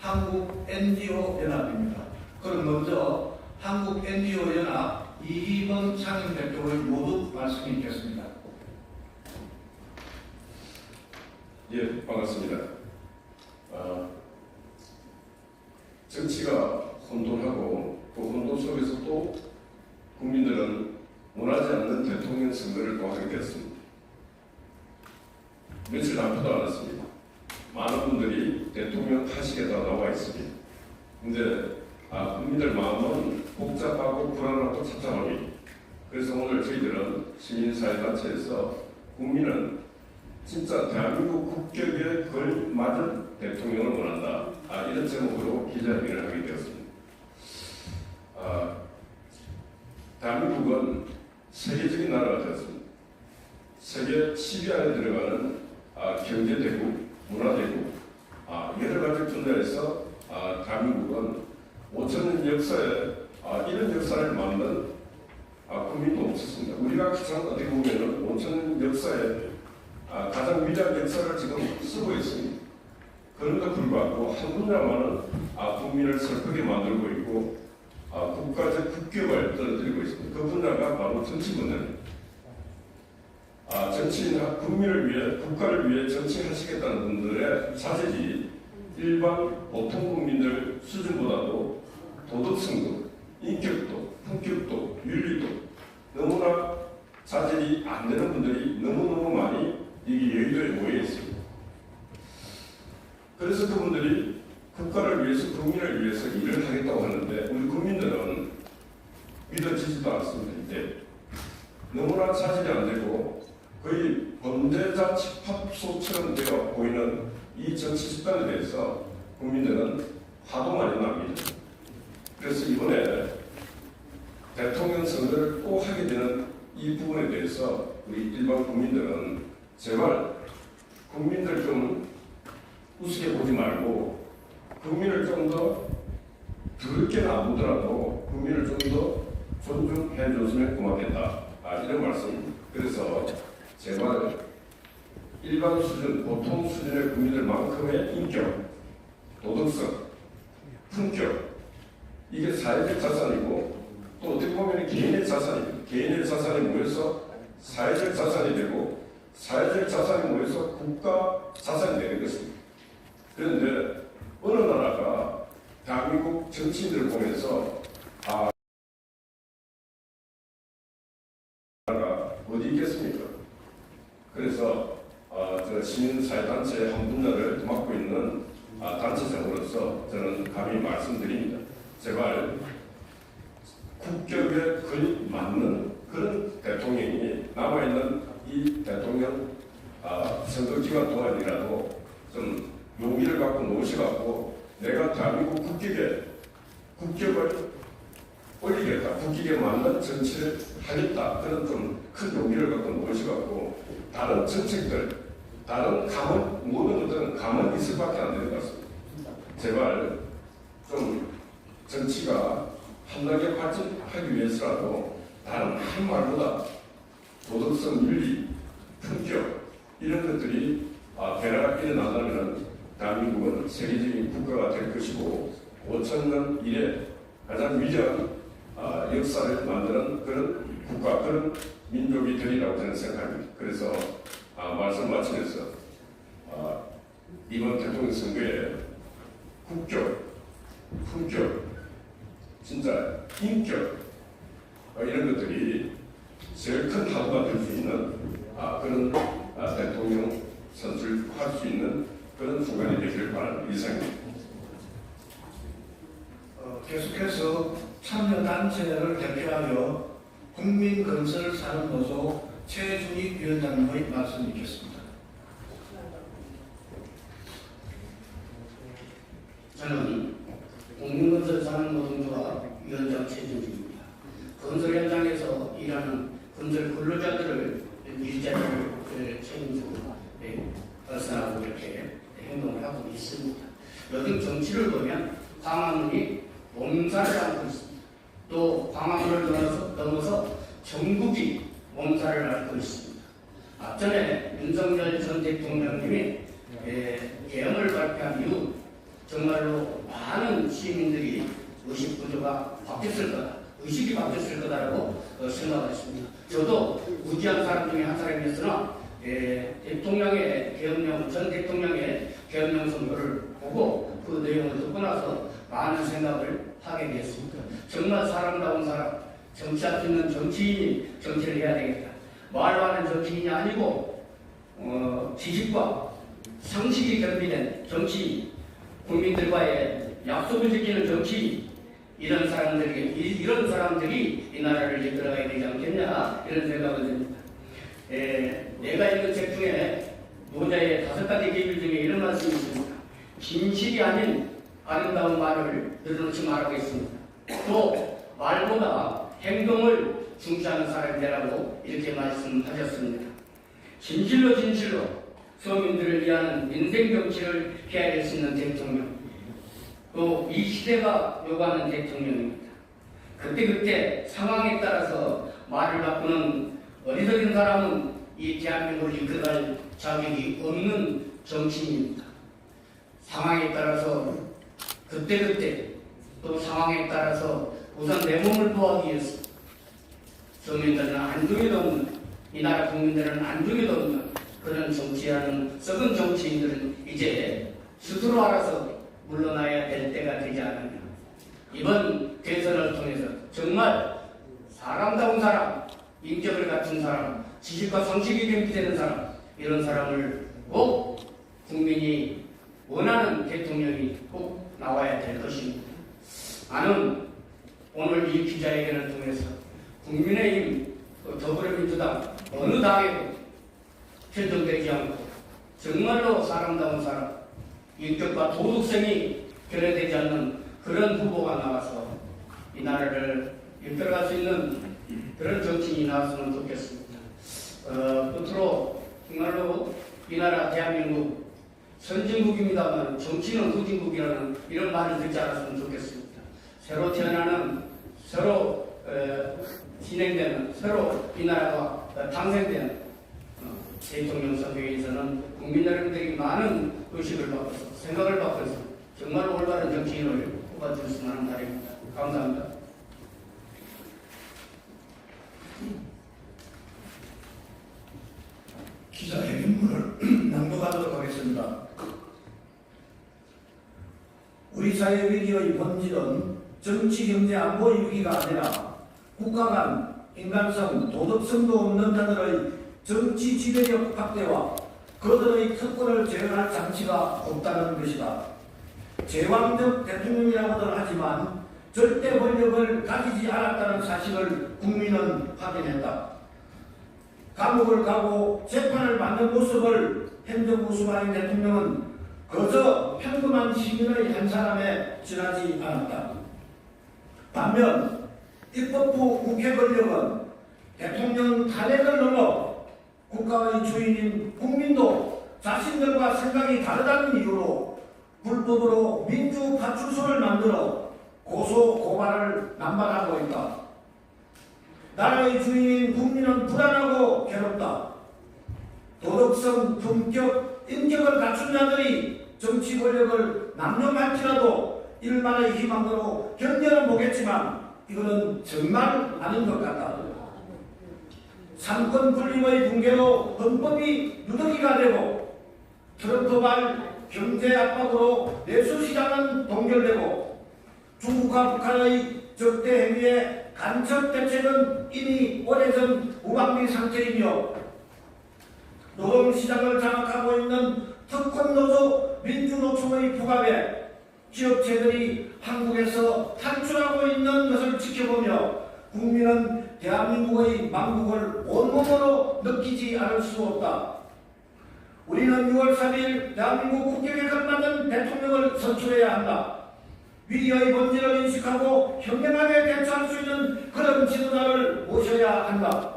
한국 NGO 연합입니다. 그럼 먼저 한국 NGO 연합 이희범 상임대표의 모두 말씀이 있겠습니다. 예, 반갑습니다. 아, 정치가 혼돈하고 그 혼돈 속에서 또 국민들은 원하지 않는 대통령 선거를 또 하게 됐습니다. 며칠 남지도 않았습니다. 많은 분들이 대통령 하시겠다 나와 있습니다. 근데 아, 국민들 마음은 복잡하고 불안하고 착잡하니 그래서 오늘 저희들은 시민사회단체에서 국민은 진짜 대한민국 국격에 걸맞은 대통령을 원한다. 아, 이런 제목으로 기자회견을 하게 되었습니다. 아, 대한민국은 세계적인 나라가 되었습니다. 세계 10위 안에 들어가는 아, 경제대국, 문화대국, 아, 여러 가지 분야에서 아, 대한민국은 5천년 역사에 아, 이런 역사를 만든 아, 국민도 없었습니다. 우리가 가장 어떻게 보면은 5천년 역사에 아, 가장 위대한 역사를 지금 쓰고 있습니다. 그런데 불구하고 한 분야만은 아, 국민을 슬프게 만들고 있고 아, 국가적 국격을 떨어뜨리고 있습니다. 그 분야가 바로 정치 분야입니다. 아, 정치인, 국민을 위해, 국가를 위해 정치하시겠다는 분들의 자질이 일반 보통 국민들 수준보다도 도덕성도, 인격도, 품격도, 윤리도 너무나 자질이 안 되는 분들이 너무너무 많이 이게 여의도에 모여 있습니다. 그래서 그분들이 국가를 위해서 국민을 위해서 일을 하겠다고 하는데 우리 국민들은 믿어지지도 않습니다. 이제 너무나 자질이 안 되고 거의 범죄자 집합소처럼 되어 보이는 이 정치 집단에 대해서 국민들은 화도 많이 납니다. 그래서 이번에 대통령 선거를 또 하게 되는 이 부분에 대해서 우리 일반 국민들은 제발 국민들 좀 우습게 보지 말고 국민을 좀 더 더럽게는 안 보더라도 국민을 좀 더 존중해 줬으면 고맙겠다. 아, 이런 말씀. 그래서 제발 일반 수준, 보통 수준의 국민들만큼의 인격, 도덕성, 품격, 이게 사회적 자산이고 또 어떻게 보면 개인의 자산입니다. 개인의 자산이 모여서 사회적 자산이 되고 사회적 자산이 모여서 국가 자산이 되는 것입니다. 그런데 어느 나라가 대한민국 정치인들을 보면서 아 나라가 어디 있겠습니까? 그래서 아, 저 시민사회단체 한 분야를 맡고 있는 아, 단체장으로서 저는 감히 말씀드립니다. 제발 국격에 거의 맞는 그런 대통령이 남아 있는 이 대통령 아, 선거 기간 동안이라도 좀 용기를 갖고 놓으셔갖고 내가 대한민국 국격에 국격을 올리겠다, 국격에 맞는 정치를 하겠다 그런 좀 큰 용기를 갖고 놓으셔갖고 다른 정책들, 다른 감은 모든 것들은 감은 있을 밖에 안 되는 것 같습니다. 제발 좀 정치가 한나게 발전하기 위해서라도 다른 한 말보다 도덕성, 윤리, 품격 이런 것들이 아, 변화가 일어난다면 대한민국은 세계적인 국가가 될 것이고 5천년 이래 가장 위대한 아, 역사를 만드는 그런 국가, 그런 민족이 되리라고 저는 생각합니다. 그래서 아, 말씀 마치면서 아, 이번 대통령 선거에 국격, 품격, 진짜 인격 어, 이런 것들이 제일 큰 하부가 될 수 있는 아, 그런 아, 대통령 선출할 수 있는 그런 순간이 되기를 바라는 이상입니다. 어, 계속해서 참여단체를 대표하여 국민 건설사업노조 최준익 위원장님의 말씀이 있겠습니다. 저는 국민건설 산업노동조합 위원장 최준식입니다. 건설 현장에서 일하는 건설 근로자들을 일자리를 책임지고 네, 벗어나고 이렇게 행동을 하고 있습니다. 요즘 정치를 보면 광화문이 몸살을 앓고 있습니다. 또 광화문을 넘어서, 넘어서 전국이 몸살을 앓고 있습니다. 앞전에 윤석열 전 대통령님이 예, 계엄을 발표한 이후 정말로 많은 시민들이 의식 구조가 바뀌었을 거다. 의식이 바뀌었을 거다라고 어, 생각을 했습니다. 저도 무지한 사람 중에 한 사람이었으나 예, 대통령의 계엄령, 전 대통령의 계엄령 선거를 보고 그 내용을 듣고 나서 많은 생각을 하게 되었습니다. 정말 사람다운 사람, 정치할 수 있는 정치인이 정치를 해야 되겠다. 말로 하는 정치인이 아니고 어, 지식과 상식이 겸비된 정치, 국민들과의 약속을 지키는 정치, 이런 사람들이 이- 이런 사람들이 이 나라를 이끌어가야 되지 않겠냐 이런 생각을 듭니다. 에, 내가 읽은 책 중에 노자의 다섯 가지 계율 중에 이런 말씀이 있습니다. 진실이 아닌 아름다운 말을 늘어놓지 말라고 했습니다. 또 말보다 행동을 중시하는 사람이 되라고 이렇게 말씀하셨습니다. 진실로 진실로 서민들을 위한 민생 정치를 해야 될 수 있는 대통령. 또 이 시대가 요구하는 대통령입니다. 그때그때 상황에 따라서 말을 바꾸는 어리석은 사람은 이 대한민국을 이끌어갈 자격이 없는 정치인입니다. 상황에 따라서 그때그때 또 상황에 따라서 우선 내 몸을 보호하기 위해서 서민들은 안중에도 없는 이 나라 국민들은 안중에도 없는 그런 정치하는 썩은 정치인들은 이제 스스로 알아서 물러나야 될 때가 되지 않았냐. 이번 대선을 통해서 정말 사람다운 사람, 인격을 갖춘 사람, 지식과 상식이 겸비되는 사람, 이런 사람을 꼭 국민이 원하는 대통령이 꼭 나와야 될 것입니다. 나는 오늘 이 기자회견을 통해서 국민의힘, 또 더불어민주당 어느 당에도 편성되지 않고 정말로 사람다운 사람, 인격과 도덕성이 결여되지 않는 그런 후보가 나와서 이 나라를 이끌어갈 수 있는 그런 정치인이 나왔으면 좋겠습니다. 어, 끝으로 정말로 이 나라 대한민국 선진국입니다만 정치는 후진국이라는 이런 말을 듣지 않았으면 좋겠습니다. 새로 태어나는 새로 어, 진행되는 새로 이 나라가 어, 탄생되는 어, 대통령 선거에서는 국민 여러분들이 많은 의식을 바꿔서 생각을 바꿔서 정말 올바른 정치인을 뽑아주셨으면 하는 바람입니다. 감사합니다. 기자회견문을 낭독하도록 하겠습니다. 우리 사회 위기의 본질은 정치, 경제, 안보 위기가 아니라 국가 간 인간성, 도덕성도 없는 자들의 정치 지배력 확대와 그들의 특권을 제어할 장치가 없다는 것이다. 제왕적 대통령이라고들 하지만 절대 권력을 가지지 않았다는 사실을 국민은 확인했다. 감옥을 가고 재판을 받는 모습을 행정부 수반인 대통령은 그저 평범한 시민의 한 사람에 지나지 않았다. 반면 입법부 국회 권력은 대통령 탄핵을 넘어 국가의 주인인 국민도 자신들과 생각이 다르다는 이유로 불법으로 민주파출소를 만들어 고소 고발을 남발하고 있다. 나라의 주인인 국민은 불안하고 괴롭다. 도덕성, 품격, 인격을 갖춘 자들이 정치 권력을 남용할지라도 일만의 희망으로 견뎌는 보겠지만 이거는 정말 아닌 것 같다. 삼권 분립의 붕괴로 헌법이 누더기가 되고 트럼프발 경제 압박으로 내수시장은 동결되고 중국과 북한의 적대 행위에 간첩 대책은 이미 오래전 무방비 상태이며 노동시장을 장악하고 있는 특권노조 민주노총의 부각에 기업체들이 한국에서 탈출하고 있는 것을 지켜보며 국민은 대한민국의 망국을 온몸으로 느끼지 않을 수 없다. 우리는 6월 3일 대한민국 국격에 걸맞는 대통령을 선출해야 한다. 위기의 본질을 인식하고 현명하게 대처할 수 있는 그런 지도자를 모셔야 한다.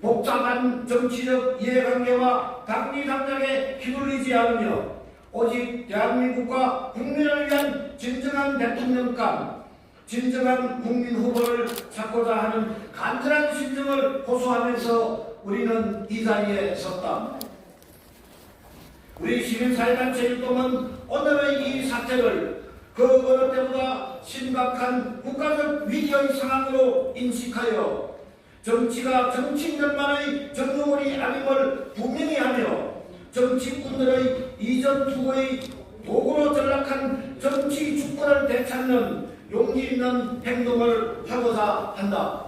복잡한 정치적 이해관계와 당리당략에 휘둘리지 않으며 오직 대한민국과 국민을 위한 진정한 대통령감, 진정한 국민 후보를 찾고자 하는 간절한 심정을 호소하면서 우리는 이 자리에 섰다. 우리 시민사회단체 일동은 오늘의 이 사태를 그 어느 때보다 심각한 국가적 위기의 상황으로 인식하여 정치가 정치인들만의 전유물이 아님을 분명히 하며 정치꾼들의 이전 투구의 도구로 전락한 정치 주권을 되찾는 용기 있는 행동을 하고자 한다.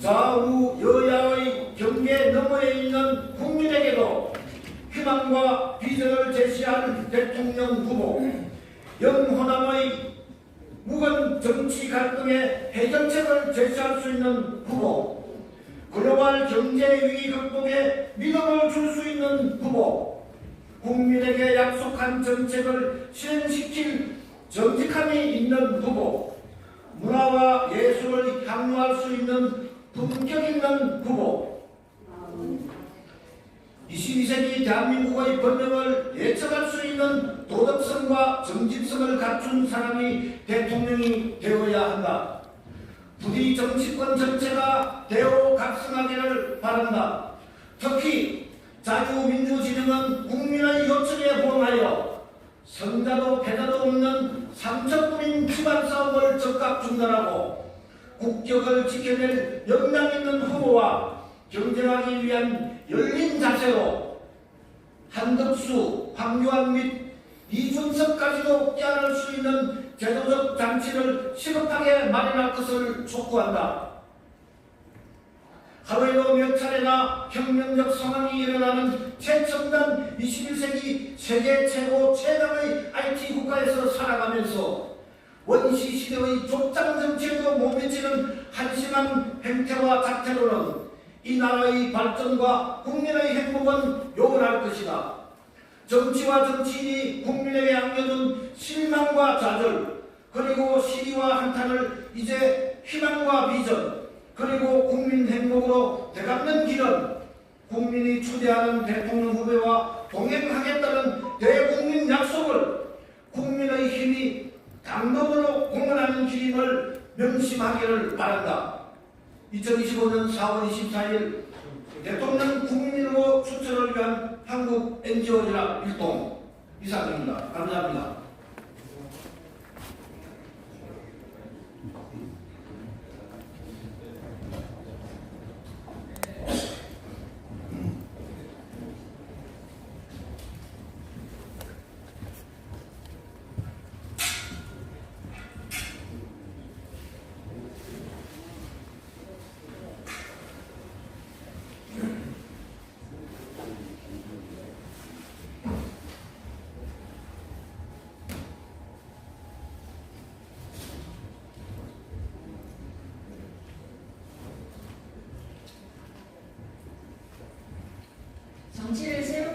좌우 여야의 경계 너머에 있는 국민에게도 희망과 비전을 제시한 대통령 후보, 영호남의 묵은 정치 갈등의 해결책을 제시할 수 있는 후보, 글로벌 경제 위기 극복에 믿음을 줄 수 있는 후보, 국민에게 약속한 정책을 실행시킬 정직함이 있는 후보, 문화와 예술을 향유할 수 있는 품격 있는 후보, 22세기 대한민국의 번영을 예측할 수 있는 도덕성과 정직성을 갖춘 사람이 대통령이 되어야 한다. 부디 정치권 전체가 대호 각성하기를 바란다. 특히 자유민주진영은 국민의 요청에 부응하여 성자도 배자도 없는 상처뿐인 기반 싸움을 적극 중단하고 국격을 지켜낼 역량 있는 후보와 경쟁하기 위한 열린 자세로 한덕수, 황교안 및 이준석까지도 깨안을 수 있는 제도적 장치를 시급하게 마련할 것을 촉구한다. 하루에도 몇 차례나 혁명적 상황이 일어나는 최첨단 21세기 세계 최고 최강의 IT 국가에서 살아가면서 원시 시대의 족장 정치에도 못 미치는 한심한 행태와 자태로는 이 나라의 발전과 국민의 행복은 요원할 것이다. 정치와 정치인이 국민에게 안겨준 실망과 좌절, 그리고 시리와 한탄을 이제 희망과 비전, 그리고 국민 행복으로 되갚는 길은 국민이 추대하는 대통령 후보와 동행하겠다는 대국민 약속을 국민의 힘이 당론으로 공언하는 길임을 명심하기를 바란다. 2025년 4월 24일 대통령 국민으로 추천을 위한 한국 NGO연합 일동 이상입니다. 감사합니다.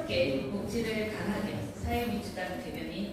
함께 복지를 강하게 사회민주당 대변인